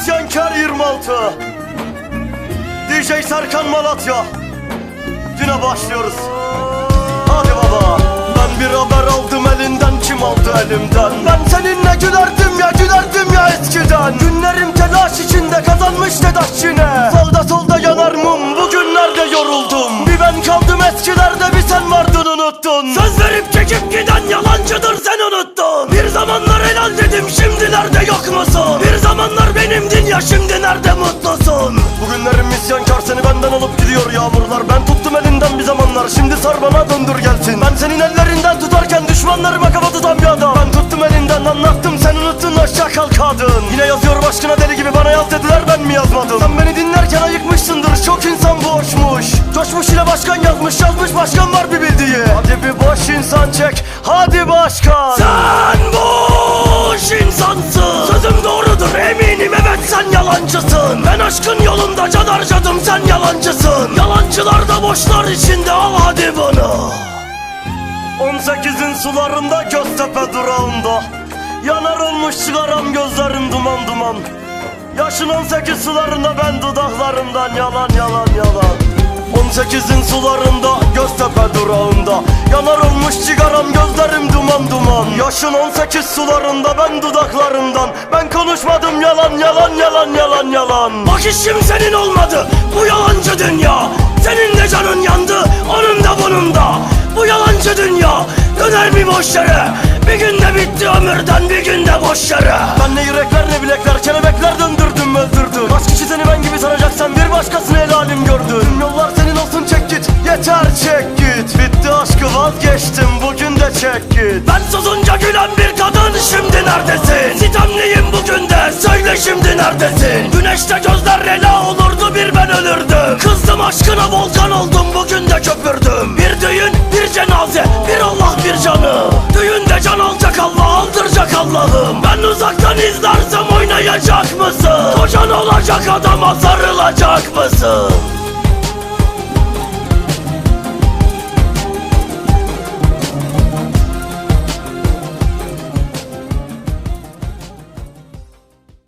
İsyankar 26 DJ Serkan Malatya. Yine başlıyoruz. Hadi baba. Ben bir haber aldım elinden kim aldı elimden? Ben seninle gülerdim ya gülerdim ya eskiden. Günlerim telaş içinde kazanmış tedaş yine Solda solda yanar mum bugünlerde yoruldum. Bir ben kaldım eskilerde bir sen vardın unuttun. Söz verip çekip giden yalancıdır sen unuttun. Bir zamanlar helal dedim şimdilerde yok ya şimdi nerede mutlusun? Bugünlerim isyankar seni benden alıp gidiyor yağmurlar. Ben tuttum elinden bir zamanlar. Şimdi sar bana döndür gelsin. Ben senin ellerinden tutarken düşmanlarıma kafa tutan bir adam. Ben tuttum elinden anlattım. Sen unuttun aşağı kal kadın. Yine yazıyor başkına deli gibi bana yaz dediler ben mi yazmadım? Sen beni dinlerken ayıkmışsındır. Çok insan boşmuş Coşmuş ile başkan yazmış yazmış başkan var bir bildiği. Hadi bir boş insan çek hadi başkan. Sen boş insansın sen yalancısın. Ben aşkın yolunda can harcadım sen yalancısın. Yalancılar da boşlar içinde al hadi bunu. 18'in sularında Göztepe durağında. Yanar olmuş sigaram gözlerim duman duman. Yaşın 18 sularında ben dudaklarımdan yalan yalan 18'in sularında Göztepe durağında. Yanar olmuş sigaram gözlerim duman duman. Yaşın 18 sularında ben dudaklarımdan. Ben konuşmadım yalan yalan yalan yalan yalan. Bak işim senin olmadı bu yalancı dünya. Senin de canın yandı onun da bunun da. Bu yalancı dünya döner bir boş yere. Bir günde bitti ömürden bir günde boş yere. Ben ne yürekler ne bilekler kelebekler döndürdüm yeter çek git Bitti aşkı vazgeçtim bugün de çek git. Ben susunca gülen bir kadın şimdi neredesin? Sitemliyim bugün de söyle şimdi neredesin? Güneşte gözler rela olurdu bir ben ölürdüm. Kızdım aşkına volkan oldum bugün de köpürdüm. Bir düğün bir cenaze bir Allah bir canı. Düğünde can alacak Allah aldıracak Allah'ım. Ben uzaktan izlersem oynayacak mısın? Kocan olacak adama sarılacak mısın